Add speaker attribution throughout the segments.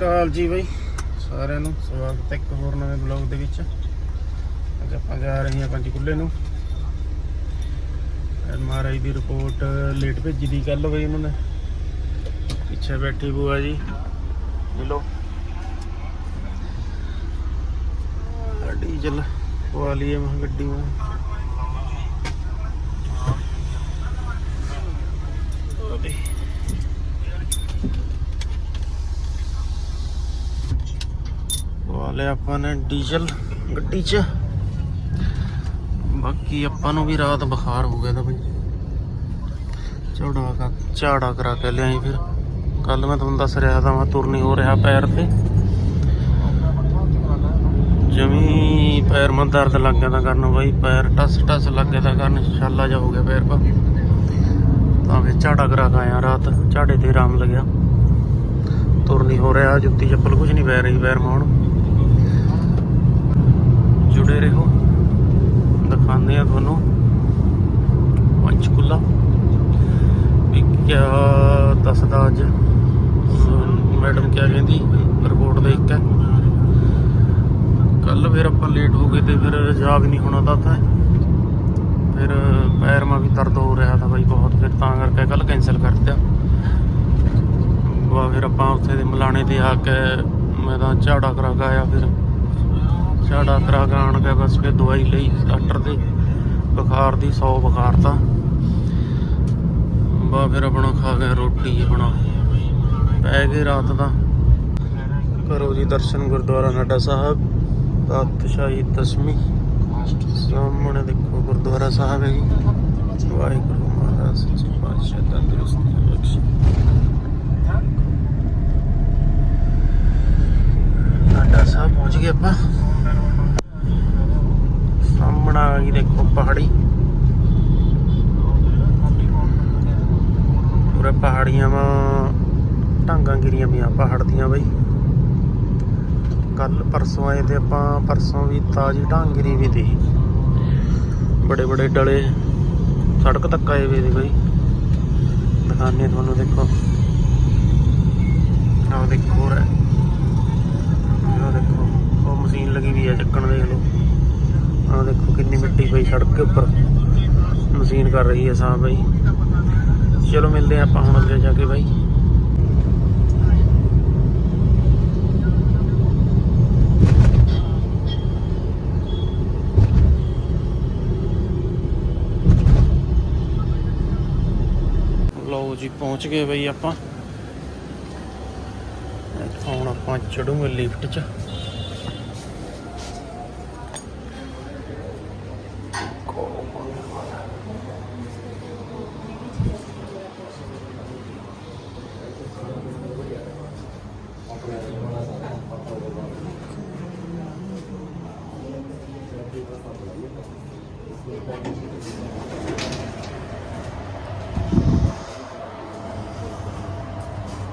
Speaker 1: ਅਕਾਲ ਜੀ ਬਈ। ਸਾਰਿਆਂ ਨੂੰ ਸਵਾਗਤ ਹੈ ਇੱਕ ਹੋਰ ਨਵੇਂ ਬਲੌਗ ਦੇ ਵਿੱਚ। ਅੱਜ ਆਪਾਂ ਜਾ ਰਹੇ ਹਾਂ ਪੰਚਕੂਲੇ ਨੂੰ। ਐਮਆਰਆਈ ਦੀ ਰਿਪੋਰਟ ਲੇਟ ਭੇਜੀ ਦੀ ਕੱਲ ਬਈ ਉਹਨਾਂ ਨੇ। ਪਿੱਛੇ ਬੈਠੀ ਬੂਆ ਜੀ। ਮਿਲੋ ਡੀਜ਼ਲ ਪਵਾ ਲਈਏ ਮੈਂ ਗੱਡੀ ਮੈਂ ਉਹਦੇ ਪਵਾ ਲਿਆ ਆਪਾਂ ਨੇ ਡੀਜ਼ਲ ਗੱਡੀ 'ਚ। ਬਾਕੀ ਆਪਾਂ ਨੂੰ ਵੀ ਰਾਤ ਬੁਖਾਰ ਹੋ ਗਿਆ ਤਾਂ ਬਈ। ਝਾੜਾ ਕਾ ਝਾੜਾ ਕਰਾ ਕੇ ਲਿਆਈ ਫਿਰ। ਕੱਲ ਮੈਂ ਤੁਹਾਨੂੰ ਦੱਸ ਰਿਹਾ ਤਾਂ ਮੈਂ ਤੁਰ ਨਹੀਂ ਹੋ ਰਿਹਾ ਪੈਰ ਤੇ। ਜਮੀ ਪੈਰ ਮਾ ਦਰਦ ਲੱਗ ਗਿਆ ਤਾਂ ਕਰਨ ਬਾਈ, ਪੈਰ ਟਸ ਟਸ ਲੱਗ ਗਿਆ ਤਾਂ ਕਰਨ, ਛਾਲਾ ਜਾ ਹੋ ਗਿਆ ਪੈਰ ਪਾ। ਤਾਂ ਫਿਰ ਝਾੜਾ ਕਰਾ ਕੇ ਆਇਆ ਰਾਤ, ਝਾੜੇ ਤੇ ਆਰਾਮ ਲੱਗਿਆ। ਤੁਰ ਨਹੀਂ ਹੋ ਰਿਹਾ ਜੁੱਤੀ ਚੱਪਲ ਕੁਝ ਨਹੀਂ ਪੈ ਰਹੀ ਪੈਰ ਮਾ ਹੁਣ ਜੁੜੇ ਰਹੋ ਦਿਖਾਉਂਦੇ ਆ ਤੁਹਾਨੂੰ। ਪੰਚਕੂਲਾ। ਵੀ ਕਿਆ ਦੱਸਦਾ ਅੱਜ? ਮੈਡਮ ਕਿਆ ਕਹਿੰਦੀ? ਰਿਪੋਰਟ ਦੇਖ ਕੇ। ਕੱਲ ਫਿਰ ਆਪਾਂ ਲੇਟ ਹੋ ਗਏ ਤੇ ਫਿਰ ਜਾ ਵੀ ਨਹੀਂ ਹੋਣਾ ਤਾਂ ਉੱਥੇ। ਫਿਰ ਪੈਰ ਮਾ ਵੀ ਦਰਦ ਹੋ ਰਿਹਾ ਤਾਂ ਬਾਈ ਬਹੁਤ। ਫਿਰ ਤਾਂ ਕਰਕੇ ਕੱਲ ਕੈਨਸਲ ਕਰ ਦਿੱਤਾ। ਵਾ ਫਿਰ ਆਪਾਂ ਉੱਥੇ ਦੇ ਮਲਾਣੇ ਤੇ ਆ ਕੇ ਮੈਂ ਤਾਂ ਝਾੜਾ ਕਰਾ ਕੇ ਆਇਆ ਫਿਰ। ਝਾੜਾ ਕਰਾ ਕੇ ਆਣ ਕੇ ਬਸ ਫਿਰ ਦਵਾਈ ਲਈ ਡਾਕਟਰ ਦੀ। ਬੁਖਾਰ ਦੀ 100 ਬੁਖਾਰ ਤਾਂ। ਬਾ ਫਿਰ ਆਪਣਾ ਖਾ ਕੇ ਰੋਟੀ ਆਪਣਾ ਪੈ ਗਏ ਰਾਤ ਦਾ ਕਰੋ ਜੀ ਦਰਸ਼ਨ ਗੁਰਦੁਆਰਾ ਨਾਡਾ ਸਾਹਿਬ, ਪਾਤਸ਼ਾਹੀ ਦਸਵੀਂ। ਸਾਹਮਣੇ ਦੇਖੋ ਗੁਰਦੁਆਰਾ ਸਾਹਿਬ ਹੈ ਜੀ। ਵਾਹਿਗੁਰੂ ਮਹਾਰਾਜ ਸੱਚੇ ਪਾਤਸ਼ਾਹ ਤੰਦਰੁਸਤੀ ਬਖਸ਼ੇ। ਨਾਡਾ ਸਾਹਿਬ ਪਹੁੰਚ ਗਏ ਆਪਾਂ। ਆ ਗਈ ਦੇਖੋ ਪਹਾੜੀ। ਪੂਰੇ ਪਹਾੜੀਆਂ ਵਾ, ਢਾਂਗਾਂ ਗਿਰੀਆਂ ਪਈਆਂ ਪਹਾੜ ਦੀਆਂ ਬਈ। ਕੱਲ ਪਰਸੋਂ ਆਏ ਤੇ ਆਪਾਂ ਪਰਸੋਂ ਵੀ ਤਾਜੀ ਢਾਂਗ ਵੀ ਤੀ ਬੜੇ ਬੜੇ ਡਲੇ। ਸੜਕ ਤੱਕ ਆਏ ਵੇ ਤੇ ਬਈ। ਦਿਖਾਣੇ ਤੁਹਾਨੂੰ ਦੇਖੋ। ਆਹ ਦੇਖੋ ਰੇ ਆਹ ਦੇਖੋ, ਉਹ ਮਸ਼ੀਨ ਲੱਗੀ ਵੀ ਆ ਚੱਕਣ ਦੇਖ ਲਓ। ਆਹ ਦੇਖੋ ਕਿੰਨੀ ਮਿੱਟੀ ਪਈ ਸੜਕ ਦੇ ਉੱਪਰ। ਮਸ਼ੀਨ ਕਰ ਰਹੀ ਹੈ ਸਾਹ ਬਾਈ ਚਲੋ ਮਿਲਦੇ ਹਾਂ ਆਪਾਂ ਹੁਣ ਅੱਗੇ ਜਾ ਕੇ ਬਾਈ। ਲਓ ਜੀ, ਪਹੁੰਚ ਗਏ ਬਈ ਆਪਾਂ। ਹੁਣ ਆਪਾਂ ਚੜੂਗੇ ਲਿਫਟ 'ਚ।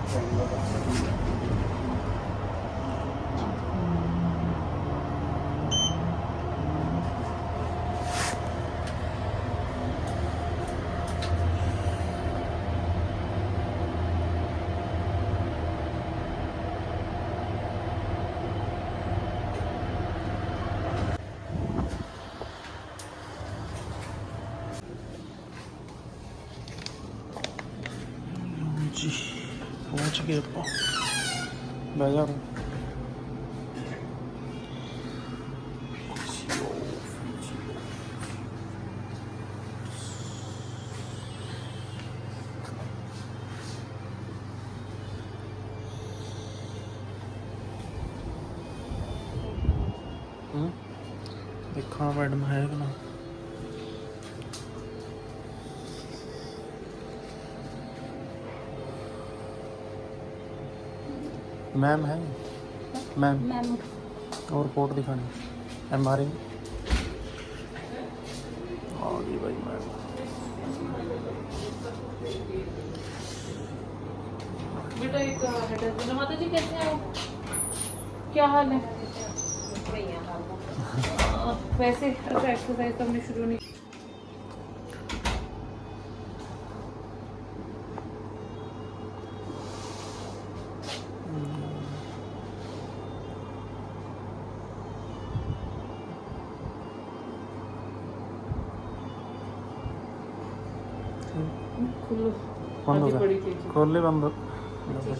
Speaker 1: どうぞ。ਬਹਿ ਜਾ ਦੇਖਾਂ ਮੈਡਮ ਹੈ ਕਿ ਨਾ। मैम है? मैम
Speaker 2: मैम
Speaker 1: और रिपोर्ट दिखानी। एम आर आई आ गई भाई मैम
Speaker 2: बेटा एक हेडर माता जी कैसे हैं आप? क्या हाल है? वैसे अच्छा एक्सरसाइज तो हमने शुरू नहीं ਖੁੱਲੋ ਤੇਜ਼।
Speaker 1: ਖੋਲੇ ਬੰਦ
Speaker 2: ਆਨੰਦ ਸਰ ਇੱਕ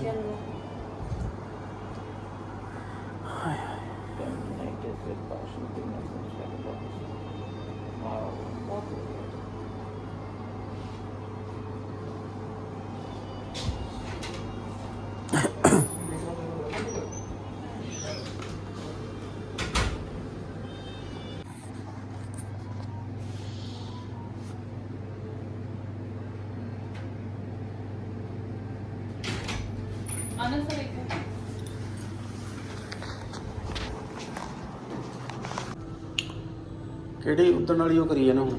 Speaker 1: ਕਿਹੜੀ ਉਦਣ ਵਾਲੀ ਉਹ ਕਰੀ ਜਾਣਾ ਹੁਣ?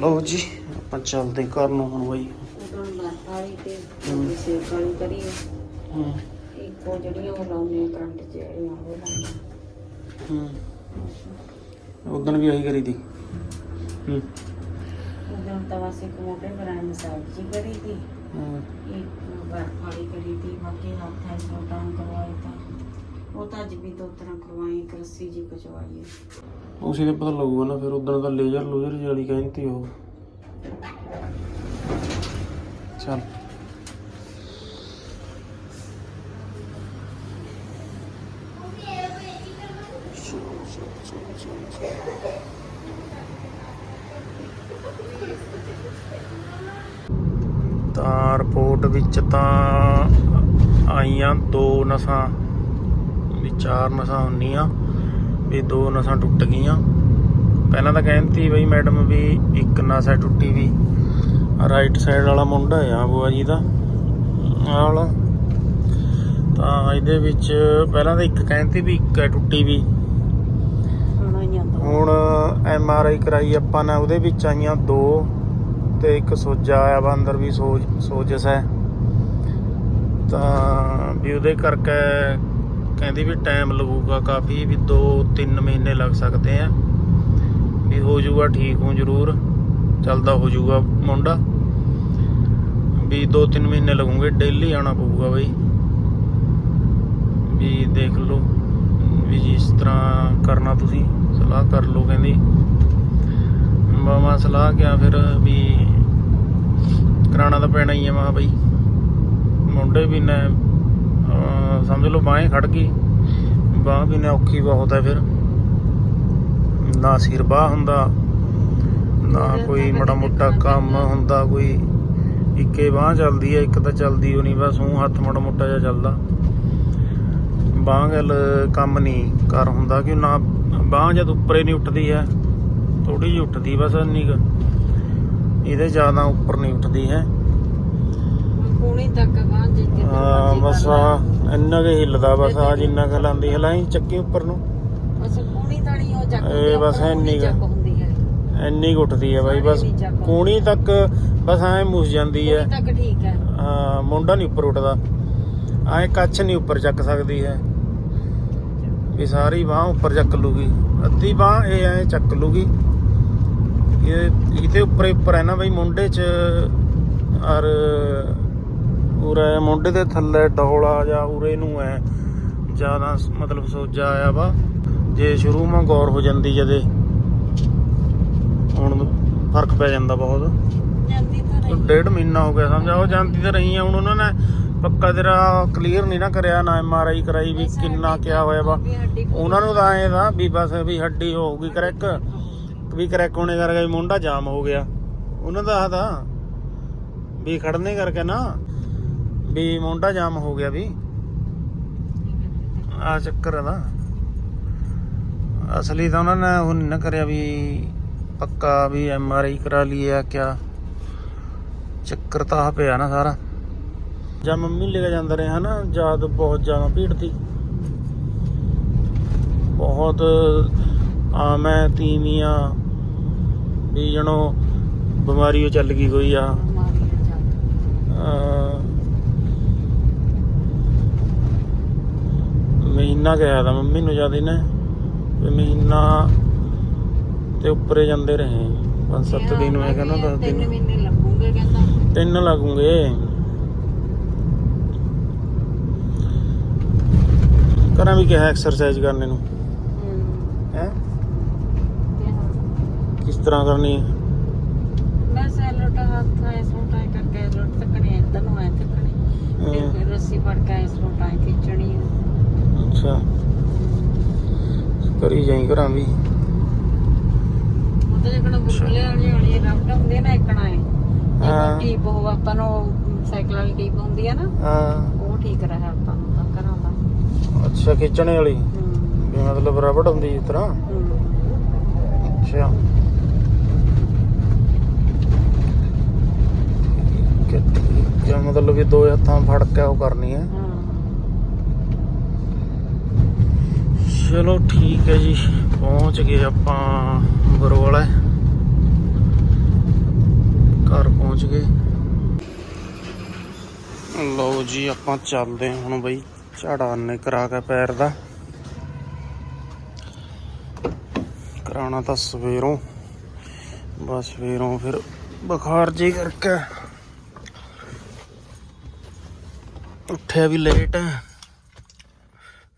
Speaker 1: ਲਓ ਜੀ ਆਪਾਂ ਚੱਲਦੇ ਘਰ ਨੂੰ ਹੁਣ ਬਾਈ।
Speaker 3: ਉਦੋਂ ਵਾਲੀ ਤੇ ਥੋੜੀ ਸੇਕ ਵਾਲੀ ਕਰੀ
Speaker 1: ਹੂੰ।
Speaker 3: ਇੱਕ ਉਹ ਜਿਹੜੀਆਂ ਉਹ ਲਾਉਂਦੇ ਆ ਕਰੰਟ ਚ ਜਿਹੜੀਆਂ ਉਹ ਲਾਉਂਦੇ
Speaker 1: ਹੂੰ। ਉਦਣ ਵੀ ਆਹੀ ਕਰੀ ਤੀ ਹੂੰ।
Speaker 3: ਉਦੋਂ ਤਵਾ ਸੇ ਕਮੋਟੇ ਬਣਾਏ ਮਸਾਜ ਜੀ ਕਰੀ ਥੀ
Speaker 1: ਹੂੰ।
Speaker 3: ਇੱਕ ਬਰਫ ਵਾਲੀ ਕਰੀ ਥੀ ਬਾਕੀ ਹੱਥ ਹੈ ਛੋਟਾ ਉਹ ਤਾਂ ਅੱਜ ਵੀ ਦੋ ਤਰ੍ਹਾਂ ਕਰਵਾਏ, ਇੱਕ ਜੀ ਕਚਵਾਈ
Speaker 1: ਉਸੇ ਦੇ ਪਤਾ ਲੱਗੂਗਾ ਨਾ, ਫਿਰ ਉਦਣ ਦਾ ਲੇਜ਼ਰ ਲੂਜ਼ਰ ਜਿਹੀ ਕਹਿੰਦੀ ਉਹ। ਚੱਲ ਤਾਂ ਰਿਪੋਰਟ ਵਿੱਚ ਤਾਂ ਆਈਆਂ ਦੋ ਨਸਾਂ ਵੀ ਚਾਰ ਨਸਾਂ ਹੁੰਦੀਆਂ ਵੀ ਦੋ ਨਸਾਂ ਟੁੱਟ ਗਈਆਂ। ਪਹਿਲਾਂ ਤਾਂ ਕਹਿੰਦੀ ਬਈ ਮੈਡਮ ਵੀ ਇੱਕ ਨਸ ਹੈ ਟੁੱਟੀ ਵੀ। ਰਾਈਟ ਸਾਈਡ ਵਾਲਾ ਮੁੰਡਾ ਆ ਬੁਆ ਜੀ ਦਾ। ਵਾਲਾ ਤਾਂ ਇਹਦੇ ਵਿੱਚ ਪਹਿਲਾਂ ਤਾਂ ਇੱਕ ਕਹਿੰਦੀ ਵੀ ਇੱਕ ਹੈ ਟੁੱਟੀ ਵੀ।
Speaker 3: ਹੁਣ
Speaker 1: ਐਮ ਆਰ ਆਈ ਕਰਾਈ ਆਪਾਂ ਨੇ ਉਹਦੇ ਵਿੱਚ ਆਈਆਂ ਦੋ ਤੇ ਇੱਕ ਸੋਜਾ ਆਇਆ ਵਾ ਅੰਦਰ ਵੀ ਸੋਜ ਸੋਜਸ ਹੈ। ਤਾਂ ਵੀ ਉਹਦੇ ਕਰਕੇ ਕਹਿੰਦੀ ਵੀ ਟਾਈਮ ਲੱਗੂਗਾ ਕਾਫੀ, ਵੀ 2-3 ਮਹੀਨੇ ਲੱਗ ਸਕਦੇ ਆ। ਵੀ ਹੋ ਜਾਊਗਾ ਠੀਕ ਹੋ ਜ਼ਰੂਰ ਚੱਲਦਾ ਹੋ ਜਾਊਗਾ ਮੁੰਡਾ। ਵੀ 2-3 ਮਹੀਨੇ ਲੱਗੂਗੇ ਡੇਲੀ ਆਣਾ ਪਊਗਾ ਬਈ। ਵੀ ਦੇਖ ਲਓ, ਵੀ ਜਿਸ ਤਰ੍ਹਾਂ ਕਰਨਾ ਤੁਸੀਂ, ਸਲਾਹ ਕਰ ਲਓ ਕਹਿੰਦੀ। ਮਾਮਾ ਸਲਾਹ ਕਿਆ ਫਿਰ, ਵੀ ਕਰਾਣਾ ਤਾਂ ਪੈਣਾ ਹੀ ਹੈ ਮਾਂ ਬਈ। ਮੁੰਡੇ ਵੀ ਨੇ ਸਮਝ ਲਓ ਬਾहें ਖੜ ਗਈ। ਬਾਹ ਵੀ ਨੇ ਔਖੀ ਬਹੁਤ ਹੈ ਫਿਰ। ਨਾ ਸਿਰ ਬਾਹ ਹੁੰਦਾ ਨਾ ਕੋਈ ਮੜਾ ਮੋਟਾ ਕੰਮ ਹੁੰਦਾ? ਕੋਈ ਇੱਕੇ ਬਾਹ ਚੱਲਦੀ ਹੈ ਇੱਕ ਤਾਂ ਚੱਲਦੀ ਹੋ ਨਹੀਂ ਬਸ ਉਹ ਹੱਥ ਮੜਾ ਮੋਟਾ ਜਿਹਾ ਚੱਲਦਾ। ਬਾਹ ਗੱਲ ਕੰਮ ਨਹੀਂ ਕਰ ਹੁੰਦਾ ਕਿ ਨਾ ਬਾਹ ਜਦ ਉੱਪਰੇ ਨਹੀਂ ਉੱਠਦੀ ਹੈ ਥੋੜੀ ਜਿਹੀ ਉੱਠਦੀ ਬਸ ਇੰਨੀ ਕੁ। ਇਹਦੇ ਜ਼ਿਆਦਾ ਉੱਪਰ ਨਹੀਂ ਉੱਠਦੀ ਹੈ।
Speaker 3: ਕੋਣੀ ਤੱਕ ਬਾਹਰ ਜਿੱਤੇ
Speaker 1: ਹਾਂ ਬਸ ਆ ਇੰਨਾ ਕੁ ਹਿੱਲਦਾ ਬਸ ਆ ਜਿੰਨਾ ਕੁ ਲਾਂਦੀ ਹਲਾਈ ਚੱਕੀ ਉੱਪਰ ਨੂੰ।
Speaker 3: ਬਸ ਕੋਣੀ ਤਾਂ ਨਹੀਂ ਉਹ ਚੱਕ
Speaker 1: ਇਹ ਬਸ ਇੰਨੀ ਕੁ।
Speaker 3: ਚੱਕ ਹੁੰਦੀ ਹੈ
Speaker 1: ਇੰਨੀ ਉੱਠਦੀ ਹੈ ਬਾਈ ਬਸ ਕੂਣੀ ਤੱਕ ਬਸ ਐ ਮੁਸ ਜਾਂਦੀ ਹੈ
Speaker 3: ਕੋਣੀ ਤੱਕ ਠੀਕ ਹੈ
Speaker 1: ਹਾਂ ਮੁੰਡਾ ਨਹੀਂ ਉੱਪਰ ਉੱਠਦਾ। ਐ ਕੱਛ ਨਹੀਂ ਉੱਪਰ ਚੱਕ ਸਕਦੀ ਹੈ। ਵੀ ਸਾਰੀ ਬਾਹ ਉੱਪਰ ਚੱਕ ਲੂਗੀ। ਅੱਧੀ ਬਾਹ ਇਹ ਐ ਚੱਕ ਲੂਗੀ। ਇਹ ਇਹਦੇ ਉੱਪਰ ਉੱਪਰ ਹੈ ਨਾ ਬਈ ਮੁੰਡੇ 'ਚ ਔਰ ਉਰੇ ਮੁੰਡੇ ਦੇ ਥੱਲੇ ਡੋਲਾ ਜਾਂ ਉਰੇ ਨੂੰ ਐ ਜ਼ਿਆਦਾ ਮਤਲਬ ਸੋਜਾ ਆਇਆ ਵਾ। ਜੇ ਸ਼ੁਰੂ ਮਾ ਗੌਰ ਹੋ ਜਾਂਦੀ ਜਦੇ ਹੁਣ ਫ਼ਰਕ ਪੈ ਜਾਂਦਾ ਬਹੁਤ।
Speaker 3: ਜਾਂਦੀ ਤਾਂ ਰਹੀ।
Speaker 1: ਡੇਢ ਮਹੀਨਾ ਹੋ ਗਿਆ ਸਮਝਾ ਉਹ ਜਾਂਦੀ ਤਾਂ ਰਹੀ ਆ ਹੁਣ ਉਹਨਾਂ ਨੇ ਪੱਕਾ ਤੇਰਾ ਕਲੀਅਰ ਨਹੀਂ ਨਾ ਕਰਿਆ ਨਾ ਐਮ ਆਰ ਆਈ ਕਰਾਈ ਵੀ ਕਿੰਨਾ ਕਿਆ ਹੋਇਆ ਵਾ। ਉਹਨਾਂ ਨੂੰ ਤਾਂ ਐਂ ਦਾ ਵੀ ਬਸ ਵੀ ਹੱਡੀ ਹੋਊਗੀ ਕਰੈਕ ਵੀ ਕਰੈਕ ਹੋਣੇ ਕਰਕੇ ਮੁੰਡਾ ਜਾਮ ਹੋ ਗਿਆ। ਉਹਨਾਂ ਦਾ ਆਦਾ ਵੀ ਖੜਨੇ ਕਰਕੇ ਨਾ। ਵੀ ਮੁੰਡਾ ਜਾਮ ਹੋ ਗਿਆ ਵੀ। ਆ ਚੱਕਰ ਆ ਨਾ। ਅਸਲੀ ਤਾਂ ਉਹਨਾਂ ਨੇ ਉਹ ਨੀ ਨਾ ਕਰਿਆ ਵੀ ਪੱਕਾ ਵੀ ਐਮ ਆਰ ਆਈ ਕਰਾ ਲਈ ਕਿਆ। ਚੱਕਰ ਤਾਂ ਪਿਆ ਨਾ ਸਾਰਾ। ਜਾਂ ਮੰਮੀ ਲੈ ਕੇ ਜਾਂਦਾ ਰਿਹਾ ਨਾ ਜਦ ਬਹੁਤ ਜ਼ਿਆਦਾ ਭੀੜ ਸੀ। ਬਹੁਤ, ਆ ਮੈਂ ਤੀਵੀਆਂ ਵੀ ਜਣੋ ਬਿਮਾਰੀ ਉਹ ਚੱਲ ਗਈ ਕੋਈ ਆ
Speaker 3: ਮਾਰੀ ਚੱਲ
Speaker 1: ਅਹ ਮਹੀਨਾ ਗਿਆ ਤਾਂ ਮੰਮੀ ਨੂੰ ਜ਼ਿਆਦਾ ਨੇ ਵੀ ਮਹੀਨਾ ਤੇ ਉੱਪਰੇ ਜਾਂਦੇ ਰਹੇ। ਪੰਜ ਸੱਤ ਦਿਨ ਮੈਂ ਕਹਿੰਦਾ ਦਸ
Speaker 3: ਤਿੰਨ
Speaker 1: ਦਿਨ।
Speaker 3: ਮਹੀਨੇ ਲੱਗੂਗੇ ਕਹਿੰਦਾ।
Speaker 1: ਤਿੰਨ ਲੱਗੂਗੇ। ਕਰਾਂ ਵੀ ਕਿਹਾ ਐਕਸਰਸਾਈਜ਼ ਕਰਨੇ ਨੂੰ।
Speaker 3: ਹੂੰ।
Speaker 1: ਕਿਸ ਤਰ੍ਹਾਂ ਕਰਨੀ ਹੈ?
Speaker 3: ਹੱਥ ਐ ਸੋਟਾ ਕਰਕੇ ਲੁੱਟ ਤੱਕਣੇ ਇੱਧਰ ਨੂੰ ਐ ਤੱਕਣੇ। ਫਿਰ ਰੱਸੀ ਫੜ ਕੇ ਐ ਸੋਟਾ ਖਿੱਚਣੀ
Speaker 1: ਅੱਛਾ। ਕਰੀ ਜਾਈ ਘਰਾਂ ਵੀ।
Speaker 3: ਉਹਦੇ ਜਿਹੜਾ ਬੁਰਲੇ ਵਾਲੀ ਵਾਲੀ ਰਫਟ ਹੁੰਦੀ ਆ ਨਾ ਇਕਣਾ ਹੈ
Speaker 1: ਹਾਂ।
Speaker 3: ਟੀਪ ਉਹ ਆਪਾਂ ਨੂੰ ਸਾਈਕਲ ਵਾਲੀ ਟੀਪ ਹੁੰਦੀ ਆ ਨਾ।
Speaker 1: ਹਾਂ।
Speaker 3: ਉਹ ਠੀਕ ਰਹਾ ਆਪਾਂ ਨੂੰ ਤਾਂ ਘਰਾਂ ਦਾ।
Speaker 1: ਅੱਛਾ ਖਿੱਚਣੇ ਵਾਲੀ। ਵੀ ਮਤਲਬ ਰਬੜ ਹੁੰਦੀ ਜਿਸ ਤਰ੍ਹਾਂ। ਅੱਛਾ। ਹੈ ਮਤਲਬ ਵੀ ਦੋ ਹੱਥਾਂ ਫੜ ਕੇ ਉਹ ਕਰਨੀ ਹੈ
Speaker 3: ਹਾਂ
Speaker 1: ਚਲੋ ਠੀਕ ਹੈ ਜੀ, ਪਹੁੰਚ ਗਏ ਆਪਾਂ ਬਰੋਲਾ ਘਰ ਪਹੁੰਚ ਗਏ। ਲਓ ਜੀ, ਆਪਾਂ ਚੱਲਦੇ ਹਾਂ ਹੁਣ ਬਈ, ਝਾੜਾ ਨੇ ਕਰਾ ਕੇ ਪੈਰ ਦਾ। ਕਰਾਉਣਾ ਤਾਂ ਸਵੇਰੋਂ। ਬਸ ਸਵੇਰੋਂ ਫਿਰ ਬੁਖਾਰ ਜੀ ਕਰਕੇ। ਉੱਠਿਆ ਵੀ ਲੇਟ ਹੈ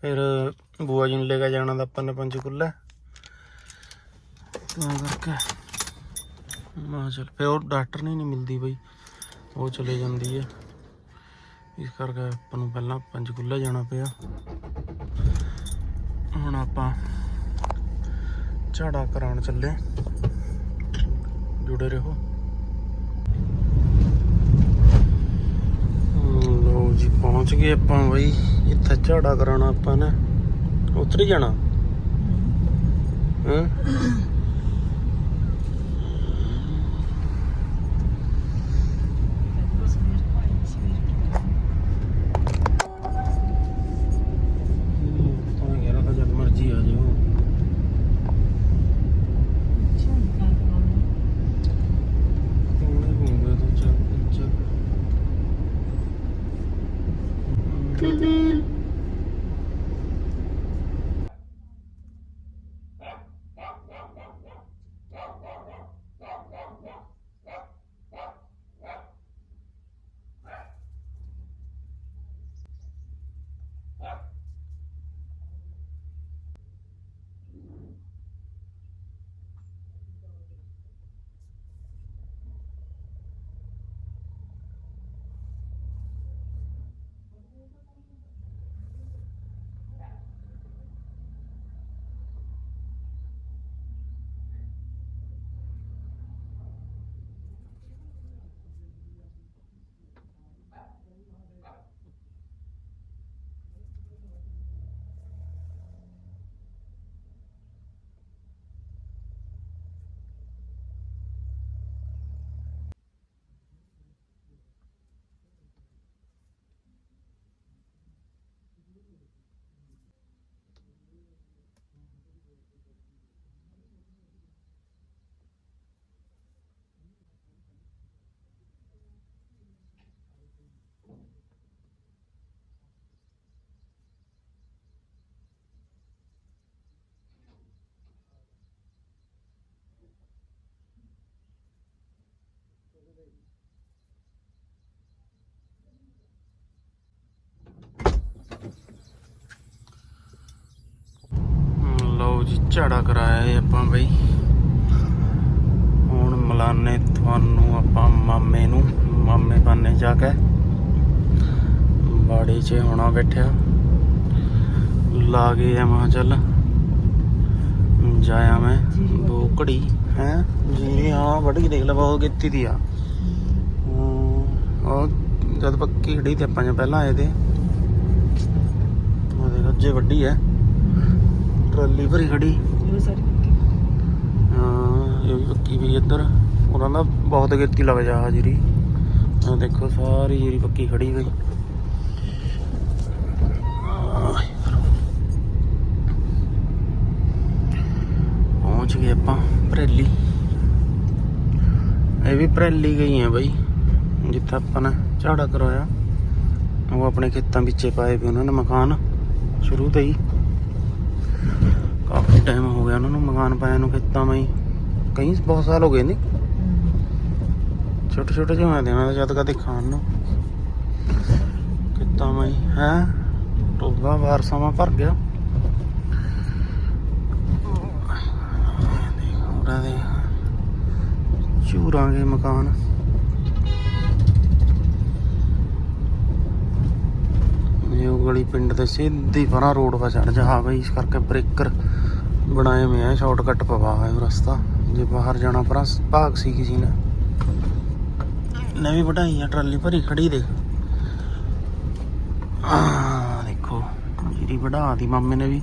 Speaker 1: ਫਿਰ ਬੂਆ ਜੀ ਨੂੰ ਲੈ ਕੇ ਜਾਣਾ ਤਾਂ ਆਪਾਂ ਨੇ ਪੰਚਕੂਲਾ ਤਾਂ ਕਰਕੇ ਮਾ ਚਲ ਫਿਰ ਉਹ ਡਾਕਟਰ ਨਹੀਂ ਨਹੀਂ ਮਿਲਦੀ ਬਈ। ਉਹ ਚਲੇ ਜਾਂਦੀ ਹੈ ਇਸ ਕਰਕੇ ਆਪਾਂ ਨੂੰ ਪਹਿਲਾਂ ਪੰਚਕੂਲਾ ਜਾਣਾ ਪਿਆ। ਹੁਣ ਆਪਾਂ ਝਾੜਾ ਕਰਾਉਣ ਚੱਲੇ ਜੁੜੇ ਰਹੋ। ਹਮ, ਜੀ ਪਹੁੰਚ ਗਏ ਆਪਾਂ ਬਈ। ਇੱਥੇ ਝਾੜਾ ਕਰਾਉਣਾ ਆਪਾਂ ਨੇ। ਉੱਤਰ ਹੀ ਜਾਣਾ। ਹਾਂ? ਲਓ ਜੀ ਝਾੜਾ ਕਰਾਇਆ ਏ ਆਪਾਂ ਬਈ। ਹੁਣ ਮਿਲਾਨੇ ਤੁਹਾਨੂੰ ਆਪਾਂ ਮਾਮੇ ਨੂੰ ਮਾਮੇ ਬਾਨੇ ਜਾ ਕੇ ਬਾੜੀ 'ਚ ਹੋਣਾ ਬੈਠਿਆ। ਲਾ ਗਏ ਆ ਮਾ ਚੱਲ ਜਾਇਆ ਮੈਂ ਦੋ ਘੜੀ। ਹੈ? ਜੀ ਹਾਂ ਵੱਢ ਕੇ ਦੇਖ ਲਾ ਬਹੁਤ ਕੀਤੀ ਦੀ ਆ। ਉਹ ਜਦ ਪੱਕੀ ਖੜੀ ਤੇ ਆਪਾਂ ਜਾਂ ਪਹਿਲਾਂ ਆਏ ਤੇ। ਉਹ ਦੇਖ ਅੱਜੇ ਵੱਡੀ ਹੈ ਟਰਾਲੀ ਭਰੀ ਖੜੀ।
Speaker 3: ਇਹ ਸਾਰੀ
Speaker 1: ਹਾਂ ਇਹ ਵੀ ਪੱਕੀ ਵੀ ਇੱਧਰ। ਉਹਨਾਂ ਦਾ ਬਹੁਤ ਗਿੱਤੀ ਲੱਗ ਜਾ ਹਾਜ਼ਰੀ ਆ ਦੇਖੋ ਸਾਰੀ ਜਿਹੜੀ ਪੱਕੀ ਖੜੀ ਗਈ ਪਹੁੰਚ ਗਏ ਆਪਾਂ ਭਰੇਲੀ ਇਹ ਵੀ ਭਰੇਲੀ ਗਈ ਹੈ ਬਾਈ। ਜਿੱਥੇ ਆਪਾਂ ਨੇ ਝਾੜਾ ਕਰਵਾਇਆ ਉਹ ਆਪਣੇ ਖੇਤਾਂ ਵਿੱਚੇ ਪਾਏ ਵੀ ਉਹਨਾਂ ਨੇ ਮਕਾਨ। ਸ਼ੁਰੂ ਤੋਂ ਹੀ। ਕਾਫੀ ਟਾਈਮ ਹੋ ਗਿਆ ਉਹਨਾਂ ਨੂੰ ਮਕਾਨ ਪਾਇਆ ਨੂੰ ਖੇਤਾਂ ਮੈਂ ਕਈ ਬਹੁਤ ਸਾਲ ਹੋ ਗਏ ਨੇ। ਛੋਟੇ ਛੋਟੇ ਜਿਹੇ ਹੁੰਦੇ ਉਹਨਾਂ ਜਦ ਕਦੇ ਖਾਣ ਨੂੰ। ਖੇਤਾਂ ਮੈਂ ਹੀ? ਹੈ ਟੋਬਾ ਸਮਾਂ ਭਰ ਗਿਆ। ਉਹਨਾਂ ਦੇ ਚੂਰਾਂਗੇ ਮਕਾਨ। ਗਲੀ ਪਿੰਡ ਦੇ ਸਿੱਧੀ ਪਰਾਂ ਰੋਡ 'ਤੇ ਚੜ ਜਾ। ਹਾਂ ਬਈ, ਇਸ ਕਰਕੇ ਬ੍ਰੇਕਰ ਬਣਾਏ ਹੋਏ ਆ, ਸ਼ਾਰਟਕਟ ਪਵਾ ਹੈ ਰਸਤਾ। ਜੇ ਬਾਹਰ ਜਾਣਾ ਪਰਾਂ, ਭਾਗ ਸੀ ਕਿਸੇ ਨੇ। ਨਵੀਂ ਵਢਾਈ ਆ, ਟਰਾਲੀ ਭਰੀ ਖੜੀ ਦੇਖ। ਆਹ, ਦੇਖੋ, ਜਿਹੜੀ ਵਢਾ ਦੀ ਮਾਮੇ ਨੇ ਵੀ।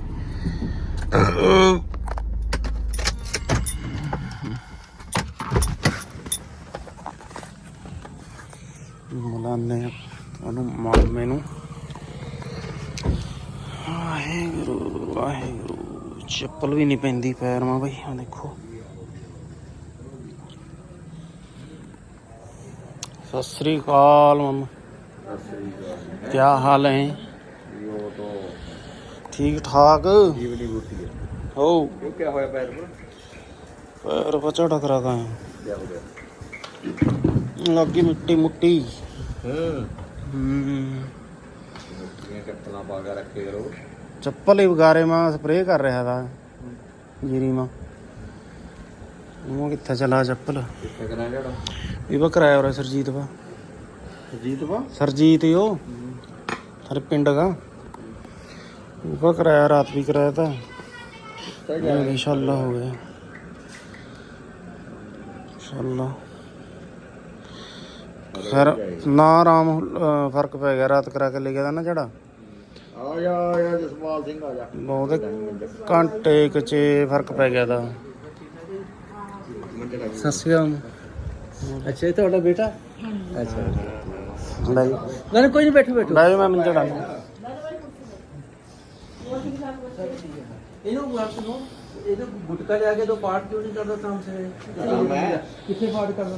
Speaker 1: ਮਲਾਨੇ ਉਹਨੂੰ ਮਾਮੇ ਨੂੰ ਚੱਪਲ ਵੀ ਨਹੀਂ ਪੈਂਦੀ ਪੈਰ ਮਾ ਬਈ ਆ ਦੇਖੋ। ਸਤਿ ਸ੍ਰੀ ਅਕਾਲ ਮਮ। ਸਤਿ ਸ੍ਰੀ ਅਕਾਲ ਕੀ ਹਾਲ ਹੈ? ਠੀਕ ਠਾਕ? ਹੋ।
Speaker 4: ਪੈਰ ਨੂੰ
Speaker 1: ਪੈਰ ਪਚੜਾ ਕਰਾ ਤਾ
Speaker 4: ਕੀ ਹੋ ਗਿਆ
Speaker 1: ਲੱਗੀ ਮਿੱਟੀ ਮੁੱਟੀ। ਹੂੰ।
Speaker 4: ਚੱਪਲਾਂ ਪਾ ਕੇ
Speaker 1: ਚੱਪਲ ਹੀ ਵਿਗਾਰੇ ਮਾਂ ਸਪਰੇਅ ਕਰ ਰਿਹਾ ਦਾ ਜੀਰੀ ਮਾਂ। ਉਹ ਕਿੱਥੇ ਚਲਾ ਚੱਪਲ? ਇਹ ਵਾ ਕਿਰਾਇਆ ਹੋ ਸਰਜੀਤ ਵਾ।
Speaker 4: ਸਰਜੀਤ ਵਾ?
Speaker 1: ਸਰਜੀਤ ਉਹ। ਹਰ ਪਿੰਡ ਦਾ। ਉਹ ਵਾ ਕਿਰਾਇਆ ਰਾਤ ਵੀ ਕਿਰਾਇਆ ਤਾਂ। ਇਨਸ਼ਾਅੱਲਾ ਹੋ ਗਿਆ। ਇਨਸ਼ਾਅੱਲਾ। ਖੈਰ ਨਾ ਆਰਾਮ ਫ਼ਰਕ ਪੈ ਗਿਆ ਰਾਤ ਕਰਾ ਕੇ ਲੈ ਗਿਆ ਨਾ ਜਿਹੜਾ
Speaker 4: ਆ ਜਾ ਆ ਜਾ ਜਸਪਾਲ ਸਿੰਘ ਆ ਜਾ
Speaker 1: ਬਹੁਤ ਘੰਟੇ ਕੁ ਚ ਫ਼ਰਕ ਪੈ ਗਿਆ ਦਾ ਸਤਿ ਸ਼੍ਰੀ ਅਕਾਲ।
Speaker 4: ਅੱਛਾ ਇਹ ਤੁਹਾਡਾ ਬੇਟਾ? ਅੱਛਾ
Speaker 1: ਬਾਈ
Speaker 4: ਨਾ ਕੋਈ ਨਹੀਂ ਬੈਠੋ ਬੈਠੋ।
Speaker 1: ਬਾਈ ਮੈਂ ਮੰਜੜਾ
Speaker 4: ਇਹਨੂੰ ਗੁਆਚ ਨੂੰ ਇਹਨੂੰ ਗੁਟਕਾ ਲਿਆ ਕੇ ਦੋ ਪਾਠ ਕਿਉਂ ਨਹੀਂ ਕਰਦਾ ਸਾਹਮਣੇ ਕਿੱਥੇ ਪਾਠ ਕਰਦਾ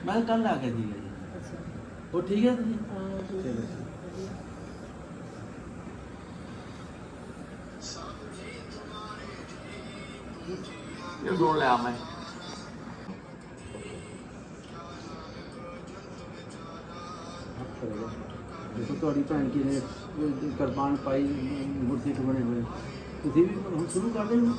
Speaker 1: ਸੰਨ ਸਵੇਰ
Speaker 4: मैं कल ला के दी वो ठीक है चलो
Speaker 5: ਇਹ ਸੁਣ ਲਿਆ ਮੈਂ
Speaker 4: ਦੇਖੋ ਤੁਹਾਡੀ ਭੈਣ ਕੀ ਨੇ ਕੁਰਬਾਨ ਪਾਈ ਮੁਰਤੀ ਤੋਂ ਬਣੇ ਹੋਏ ਤੁਸੀਂ ਵੀ ਹੁਣ ਸ਼ੁਰੂ ਕਰ ਦੇ ਹੁਣ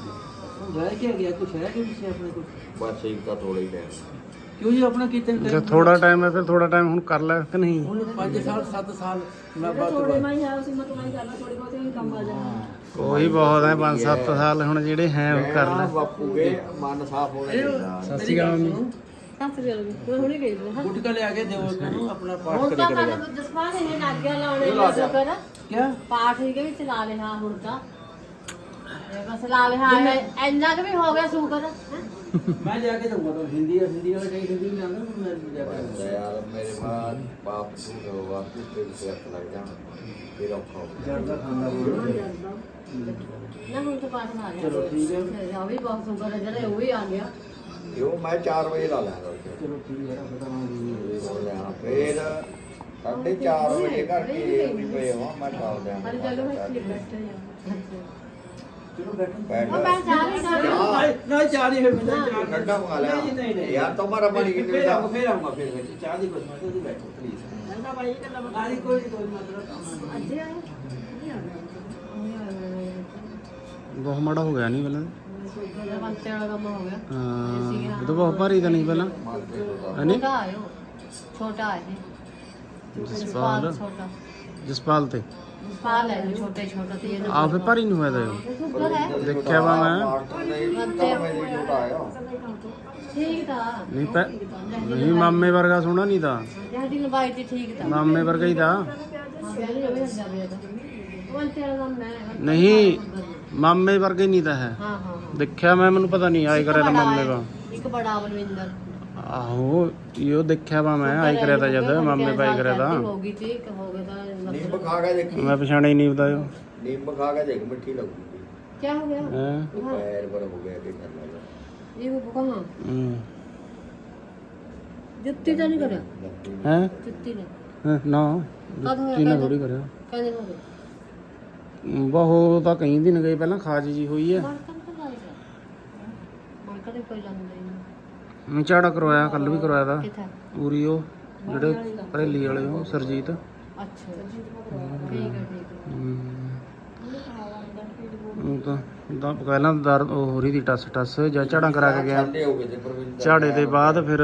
Speaker 4: ਰਹਿ ਕੇ ਗਿਆ ਕੁਛ ਹੈ ਕਿ ਪਿੱਛੇ ਆਪਣੇ ਕੋਲ
Speaker 5: ਬਸ ਇੱਕ ਤਾਂ ਥੋੜਾ ਹੀ ਟਾਈਮ
Speaker 4: ਕਿਉਂ ਜੀ ਆਪਣਾ ਕੀਰਤਨ
Speaker 1: ਜੇ ਥੋੜਾ ਟਾਈਮ ਹੈ ਫਿਰ ਥੋੜਾ ਟਾਈਮ ਹੁਣ ਕਰ ਲੈ ਕਿ ਨਹੀਂ?
Speaker 4: ਹੁਣ 5 ਸਾਲ 7 ਸਾਲ ਮੈਂ ਬਾਅਦ ਤੋਂ
Speaker 1: ਉਹੀ ਬਹੁਤ ਹੈ 5-7 ਸਾਲ ਹੁਣ ਜਿਹੜੇ ਹੈ ਉਹ ਕਰ ਲੈ।
Speaker 5: ਬਾਪੂ ਕੇ ਮਨ ਸਾਫ਼ ਹੋਣਾ ਚਾਹੀਦਾ।
Speaker 1: ਸਤਿ ਸ਼੍ਰੀ ਅਕਾਲ ਮੰਮੀ।
Speaker 4: ਗੁਟਕਾ ਲਿਆ ਕੇ ਦਿਓ ਉਹਨੂੰ ਆਪਣਾ ਪਾਠ
Speaker 2: ਹੁਣ
Speaker 4: ਕਰੇ
Speaker 2: ਤਾਂ
Speaker 4: ਕਰੇਗਾ
Speaker 2: ਮੈਨੂੰ ਜਸਪਾਲ ਇਹ ਨਾਗਿਆ ਲਾਉਣੇ ਲੱਗ ਕਰ
Speaker 4: ਕਿਆ?
Speaker 2: ਪਾਠ ਹੀ ਕੇ ਵਿੱਚ ਲਾ ਲਿਆ ਹੁਣ ਤਾਂ। ਬਸ ਲਾ ਲਿਆ ਹੈ। ਇੰਨਾ ਕੁ ਵੀ ਹੋ ਗਿਆ ਸ਼ੁਕਰ ਹੈਂ।
Speaker 4: ਮੈਂ ਜਾ ਕੇ ਦਊਂਗਾ ਤਾਂ ਹਿੰਦੀ ਹਿੰਦੀ ਵਾਲਾ ਕਈ ਹਿੰਦੀ ਨਹੀਂ ਆਉਂਦਾ ਮੈਂ ਜਾ ਕੇ
Speaker 5: ਹੁੰਦਾ ਯਾਰ ਮੇਰੇ ਬਾਅਦ ਬਾਪ ਨੂੰ ਵਾਪਸ ਤੇ ਸਿਰਤ ਲੱਗ ਜਾਣਾ ਫਿਰ ਔਖਾ ਹੋ
Speaker 4: ਜੜਦਾ ਖਾਂਦਾ ਬੋਲ
Speaker 2: ਨਾ ਹੁਣ ਤਾਂ ਪਾਠ ਲਾ ਲਿਆ।
Speaker 4: ਚਲੋ ਠੀਕ ਹੈ।
Speaker 2: ਉਹ ਵੀ ਬਹੁਤ ਸ਼ੁਕਰ ਹੈ ਜਿਹੜੇ ਉਹ ਵੀ ਆ ਗਿਆ।
Speaker 5: ਇਹ ਮੈਂ 4 ਵਜੇ ਲਾ ਲੈਂਦਾ ਉੱਥੇ।
Speaker 4: ਚਲੋ ਠੀਕ ਹੈ ਪਤਾ ਨਹੀਂ
Speaker 5: ਸੁਣ ਲਿਆ ਫਿਰ ਸਾਢੇ 4 ਵਜੇ ਘਰ ਕੇ ਵੀ ਪਏ ਹਾਂ ਮੈਂ ਠਾਲ ਦਿਆਂ
Speaker 2: ਪਰ ਚਲੋ ਇੱਥੇ ਬੈਠੇ ਆ
Speaker 4: ਨਹੀਂ ਨਹੀਂ ਨਹੀਂ ਨਹੀਂ। ਜੀ ਨਹੀਂ
Speaker 2: ਨਹੀਂ
Speaker 1: ਬਹੁਤ ਮਾੜਾ ਹੋ ਗਿਆ ਨਹੀਂ ਪਹਿਲਾਂ?
Speaker 2: ਹੈ ਬੰਤੇ ਵਾਲਾ ਕੰਮ ਹੋ ਗਿਆ।
Speaker 1: ਹਾਂ ਇਹ ਤਾਂ ਬਹੁਤ ਭਾਰੀ ਤਾਂ ਨਹੀਂ ਪਹਿਲਾਂ?
Speaker 2: ਛੋਟਾ ਆਇਓ। ਛੋਟਾ ਹੈ
Speaker 1: ਜਸਪਾਲ
Speaker 2: ਛੋਟਾ।
Speaker 1: ਜਸਪਾਲ ਤੇ।
Speaker 2: ਹੈ ਜੀ, ਛੋਟੇ ਛੋਟਾ ਤੇ
Speaker 1: ਭਾਰੀ।
Speaker 2: ਸ਼ੁਕਰ ਹੈ।
Speaker 1: ਦੇਖਿਆ ਵਾ ਮੈਂ।
Speaker 5: ਨੇ
Speaker 2: ਠੀਕ ਤਾਂ।
Speaker 1: ਨਹੀਂ ਪੈ ਨਹੀਂ ਮਾਮੇ ਵਰਗਾ ਸੋਹਣਾ ਨਹੀਂ ਤਾਂ।
Speaker 2: ਜਹਦੀ ਲੰਬਾਈ ਤੇ ਠੀਕ ਤਾਂ।
Speaker 1: ਮਾਮੇ ਵਰਗਾ ਹੀ ਤਾਂ।
Speaker 2: ਹੈ
Speaker 1: ਨਹੀਂ ਮਾਮੇ ਵਰਗਾ ਹੀ ਨਹੀਂ ਤਾਂ ਹੈ।
Speaker 2: ਹਾਂ ਹਾਂ ਹਾਂ।
Speaker 1: ਦੇਖਿਆ ਮੈਂ ਮੈਨੂੰ ਪਤਾ ਨਹੀਂ ਆਈ ਕਰਿਆ ਤਾਂ ਮਾਮੇ ਦਾ।
Speaker 2: ਇੱਕ ਬੜਾ ਬਲਵਿੰਦਰ।
Speaker 1: ਆਹੋ ਇਹੋ ਦੇਖਿਆ ਵਾ ਮੈਂ ਆਈ ਕਰਿਆ ਤਾਂ ਜਦ ਮਾਮੇ ਪਾਈ ਕਰਿਆ ਤਾਂ।
Speaker 2: ਹੋ ਗਈ ਤੇ ਇੱਕ ਹੋ ਗਿਆ ਤਾਂ
Speaker 5: ਨਿੰਬ ਖਾ ਕੇ ਦੇਖੀ।
Speaker 1: ਮੈਂ ਪਛਾਣਿਆ ਹੀ ਨਹੀਂ ਉਹਦਾ। ਉਹ
Speaker 5: ਨਿੰਬ ਖਾ ਕੇ ਦੇਖ ਮਿੱਠੀ ਲੱਗੂਗੀ
Speaker 2: ਕੀ ਹੋ ਗਿਆ?
Speaker 1: ਹੈਂ?
Speaker 5: ਪੈਰ ਪਰ ਹੋ ਗਿਆ ਕਿ ਕਰਨਾ
Speaker 2: ਇਹ ਉਹ ਕਹਾਂ
Speaker 1: ਹੂੰ।
Speaker 6: ਜੁੱਤੀ ਤਾਂ ਨਹੀਂ ਕਰਿਆ?
Speaker 1: ਹੈ?
Speaker 6: ਜੁੱਤੀ ਨੇ
Speaker 1: ਨਾ।
Speaker 6: ਕਦ ਹੋਇਆ ਕਦ?
Speaker 1: ਥੋੜੀ ਕਰਿਆ
Speaker 6: ਕਹਿੰਦੇ ਹੋ ਗਏ
Speaker 1: ਬਹੁ ਤਾਂ ਕਈ ਦਿਨ ਗਏ ਪਹਿਲਾਂ ਖਾਜ ਜੀ ਹੋਈ ਹੈ
Speaker 6: ਮਣਕਾ ਤਾਂ ਲਾਇਆ ਦੇ ਕੋਈ ਲੰਦਾ ਹੀ ਨਹੀਂ
Speaker 1: ਝਾੜਾ ਕਰਵਾਇਆ ਕੱਲ ਵੀ ਕਰਵਾਇਆ ਦਾ
Speaker 6: ਕਿੱਥੇ?
Speaker 1: ਪੂਰੀ ਉਹ ਜਿਹੜੇ ਭਰੇਲੀ ਵਾਲੇ ਉਹ ਸਰਜੀਤ।
Speaker 6: ਅੱਛਾ। ਠੀਕ ਹੈ। ਠੀਕ ਹੈ
Speaker 1: ਉਹ ਤਾਂ ਦਾ ਪਹਿਲਾਂ ਦਰਦ ਉਹ ਹੋ ਰਹੀ ਦੀ ਟਸ ਟਸ ਜਾਂ ਝਾੜਾਂ ਕਰਾ ਕੇ ਗਿਆ।
Speaker 5: ਠੰਡੇ ਹੋ ਗਏ ਤੇ ਪ੍ਰਵਿੰਦਰ।
Speaker 1: ਝਾੜੇ ਦੇ ਬਾਅਦ ਫਿਰ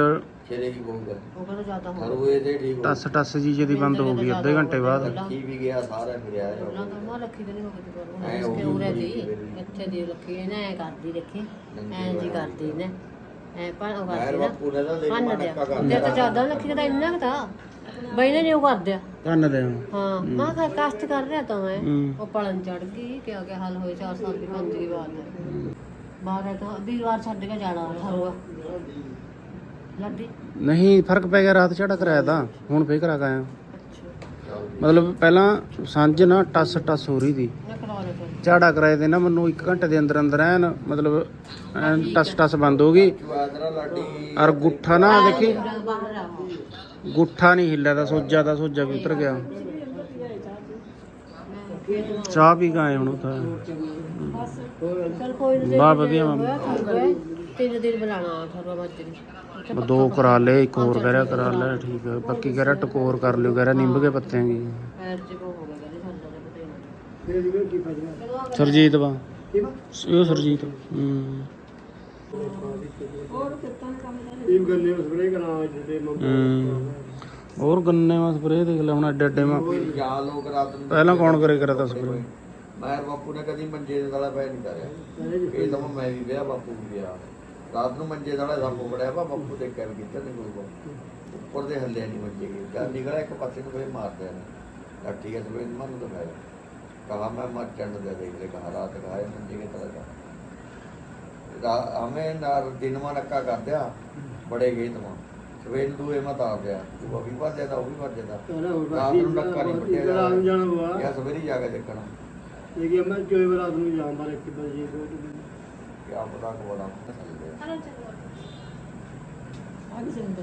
Speaker 5: ਚਲੇ ਹੀ ਪਊਗਾ
Speaker 6: ਉਹ ਕਹਿੰਦਾ ਜ਼ਿਆਦਾ ਹੋ
Speaker 5: ਹਰੂਏ ਤੇ ਠੀਕ ਹੋ
Speaker 1: ਟਸ ਟਸ ਜੀ ਜਿਹਦੀ ਬੰਦ ਹੋ ਗਈ ਅੱਧੇ ਘੰਟੇ ਬਾਅਦ।
Speaker 5: ਕੀ ਵੀ ਗਿਆ ਸਾਰਾ ਫਿਰਿਆ
Speaker 6: ਨਾ ਤਾਂ ਮਾਂ ਰੱਖੀ ਤੇ ਨਹੀਂ ਹੋ ਗਈ ਤੇ
Speaker 5: ਐਂ
Speaker 6: ਪਰ
Speaker 5: ਹੋ ਗਈ
Speaker 6: ਉਹ ਉਰੇ ਦੀ
Speaker 5: ਬੜੀ ਬੜੀ।
Speaker 6: ਇੱਥੇ ਦੀ ਰੱਖੀ ਇਹਨੇ ਐ ਕਰਦੀ ਰੱਖੀ ਐ ਜੀ ਕਰਦੀ ਨੇ ਐ ਪਰ ਉਹ
Speaker 5: ਮੈਰ
Speaker 6: ਕਰਦੀ ਨਾ।
Speaker 5: ਬਾਪੂ ਨੇ ਤਾਂ ਦੇਖ
Speaker 6: ਪੰਨ
Speaker 5: ਮਣਕਾ ਕਰ
Speaker 6: ਦਿਆ ਤੇ ਤਾਂ ਜ਼ਿਆਦਾ ਰੱਖੀ ਤਾਂ ਇੰਨਾ ਕੁ ਤਾਂ। ਬਈਨੇ ਨੇ ਉਹ ਕਰ ਦਿਆ।
Speaker 1: ਧੰਨ ਦੇ
Speaker 6: ਹਾਂ ਮਾਂ ਖਾ ਕਸ਼ਟ ਕਰ ਰਿਹਾ ਤਾਂ ਮੈਂ।
Speaker 1: ਹੂੰ।
Speaker 6: ਉਹ ਪਲਨ ਚੜ ਗਈ ਕਿ ਅੱਗੇ ਹੱਲ ਹੋਏ 4 ਸਾਲ ਦੀ ਜ਼ਿੰਦਗੀ ਬਾਅਦ ਹੈ। ਬਾਹਰ ਤਾਂ ਵੀਰਵਾਰ ਛੱਡ ਕੇ ਜਾਣਾ ਹਰੂਆ ਲੱਡੀ?
Speaker 1: ਨਹੀਂ ਫ਼ਰਕ ਪੈ ਗਿਆ ਰਾਤ ਝਾੜਾ ਕਰਾਇਆ ਤਾਂ। ਹੁਣ ਫੇਰ ਕਰਾ ਕੇ ਆਇਆ।
Speaker 6: ਅੱਛਾ।
Speaker 1: ਮਤਲਬ ਪਹਿਲਾਂ ਸਾਂਝ ਨਾ ਟਸ ਟਸ ਹੋ ਰਹੀ ਦੀ ਝਾੜਾ ਕਰਾਏ ਤੇ ਨਾ, ਮੈਨੂੰ 1 ਘੰਟੇ ਦੇ ਅੰਦਰ ਅੰਦਰ ਐਨ, ਮਤਲਬ ਐਨ ਟਸ ਟਸ ਬੰਦ ਹੋ ਗਈ। ਔਰ ਗੁੱਠਾ ਨਾ, ਦੇਖੀ? ਗੁੱਠਾ ਨਹੀਂ ਹਿੱਲਿਆ ਦਾ, ਸੋਜਾ ਦਾ, ਸੋਜਾ ਵੀ ਉਤਰ ਗਿਆ। ਚਾਹ ਪੀ ਕੇ ਆਏ ਹੁਣ ਉੱਥੇ। ਬਾ ਵਧੀਆ ਵਾ।
Speaker 6: ਤਿੰਨ ਦਿਨ ਬੁਲਾਣਾ ਠਰਵਾ ਮੱਝ
Speaker 1: ਦੋ ਕਰਾ ਲਏ, ਇੱਕ ਹੋਰ ਕਹਿ ਰਿਹਾ, ਕਰਾ ਲੈ, ਠੀਕ ਹੈ ਬਾਕੀ ਕਹਿ ਰਿਹਾ, ਟਕੋਰ ਕਰ ਲਿਓ, ਕਹਿ ਰਿਹਾ, ਨਿੰਬ ਕੇ ਪੱਤਿਆਂ ਦੀ
Speaker 6: ਪੈਰ ਚ ਕੋ ਹੋ ਗਿਆ ਕਹਿੰਦੇ ਸਾਨੂੰ ਤਾਂ ਪਤਾ ਹੀ ਨਹੀਂ
Speaker 4: ਕੀ ਫਜਣਾ
Speaker 1: ਸਰਜੀਤ। ਵਾ ਇਹ ਸਰਜੀਤ ਹੂੰ
Speaker 4: ਇਹ ਗੰਨੇ ਸਪਰੇ ਕਰਾ ਜਿਹਦੇ
Speaker 1: ਹੂੰ। ਹੋਰ ਗੰਨੇ ਮਾ ਸਪਰੇ ਦੇਖ ਲੈ ਹੁਣ ਐਡੇ ਐਡੇ ਮਾ
Speaker 5: ਮੇਰੀ ਜਾਨ ਲੋਕ ਰਾਤ ਨੂੰ
Speaker 1: ਪਹਿਲਾਂ ਕੌਣ ਕਰੇ ਕਰਾ ਤਾ ਸਪਰੇ
Speaker 5: ਮੈਰ ਬਾਪੂ ਨੇ ਕਦੀ ਮੰਜੇ ਦੇ ਤਲਾ ਪੈ ਨਹੀਂ ਕਰਿਆ। ਇਹ ਤਾਂ ਮੈਂ ਵੀ ਵਿਆਹ ਬਾਪੂ ਵੀ ਵਿਆਹ। ਰਾਤ ਨੂੰ ਮੰਜੇ ਦਾ ਰੱਬ ਬੜਿਆ ਵਾ ਬਾਪੂ ਦੇ ਕਹਿ ਕੀਤਾ ਤੇ ਗੁਰੂ ਬਾਪੂ? ਉੱਪਰ ਦੇ ਹੱਲੇ ਨਹੀਂ ਮੰਜੇ। ਗਏ ਨਿਕਲਿਆ ਇੱਕ ਪਾਸੇ ਨੂੰ ਫੇਰ ਮਾਰਦੇ ਨੇ। ਤਾਂ ਠੀਕ ਹੈ ਸਵੇਰ ਮਨ ਨੂੰ ਦਿਖਾਇਆ ਕਹਾ ਮੈਂ ਮਰ ਚੰਡ ਦੇ ਦੇਖ ਲੈ ਕਹਾ ਰਾਤ ਕਹਾ ਮੰਜੇ ਕੇ ਤਲਾ ਜਾ ਰਾ ਹਮੇ ਨਾਰ ਦਿਨ ਮਾ ਨੱਕਾ ਕਰ ਦਿਆ ਬੜੇ ਗੇਤ ਮਾ। ਸਵੇਰ ਨੂੰ ਦੂਏ ਮਾ ਤਾਰ ਦਿਆ ਉਹ ਵੀ ਵੱਜ ਜਾਂਦਾ ਉਹ ਵੀ ਵੱਜ ਜਾਂਦਾ। ਰਾਤ ਨੂੰ ਨੱਕਾ ਨਹੀਂ ਪੱਟਿਆ
Speaker 4: ਰਾਤ ਨੂੰ ਜਾਣਾ ਹੋਆ
Speaker 5: ਜਾਂ ਸਵੇਰੇ ਜਾ ਕੇ ਦੇਖਣਾ।
Speaker 4: ਇਹ ਕਿ ਮੈਂ ਚੋਏ ਰਾਤ ਨੂੰ ਜਾਣ ਬਾਰੇ ਕਿ ਬਜੇ ਦੋ
Speaker 5: ਕਿਆ ਪਤਾ ਕੋਲਾ
Speaker 6: ਚਲੋ